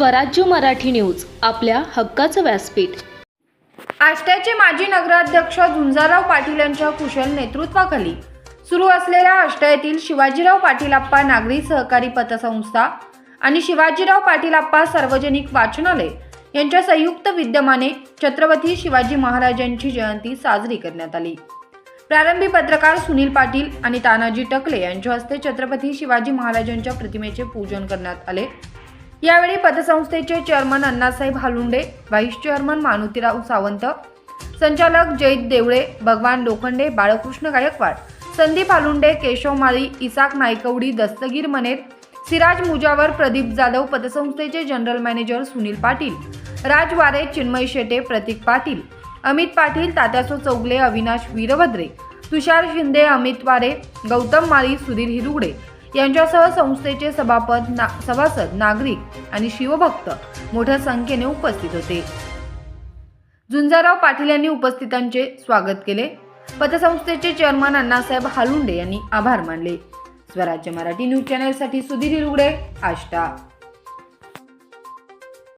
स्वराज्य मराठी न्यूज आपल्या हक्काचं व्यासपीठ. आष्ट्याचे माजी नगराध्यक्ष झुंजाराव पाटील यांच्या कुशल नेतृत्वाखाली सुरू असलेल्या आष्ट्यातील शिवाजीराव पाटीलप्पा नागरी सहकारी पतसंस्था आणि शिवाजीराव पाटीलप्पा सार्वजनिक वाचनालय यांच्या संयुक्त विद्यमाने छत्रपती शिवाजी महाराजांची जयंती साजरी करण्यात आली. प्रारंभी पत्रकार सुनील पाटील आणि तानाजी टकले यांच्या हस्ते छत्रपती शिवाजी महाराजांच्या प्रतिमेचे पूजन करण्यात आले. यावेळी पतसंस्थेचे chairman Annasaheb Halunde vice chairman Manutirao Sawant संचालक जयंत देवळे भगवान लोखंडे बाळकृष्ण गायकवाड संदीप हालुंडे केशव माळी इसाक नायकवडी दस्तगीर मनेत सिराज मुजावर प्रदीप जाधव पतसंस्थेचे जनरल मॅनेजर सुनील पाटील राज वारे चिन्मय शेटे प्रतीक पाटील अमित पाटील तात्यासो चौगले अविनाश वीरभद्रे तुषार शिंदे अमित वारे गौतम माळी सुधीर हिरुगडे यांच्यासह संस्थेचे सभापद ना सभासद नागरिक आणि शिवभक्त मोठ्या संख्येने उपस्थित होते. झुंजाराव पाटील यांनी उपस्थितांचे स्वागत केले. पतसंस्थेचे चेअरमन अण्णासाहेब हालुंडे यांनी आभार मानले. स्वराज्य मराठी न्यूज चॅनलसाठी सुधीर हिरुगडे आष्टा.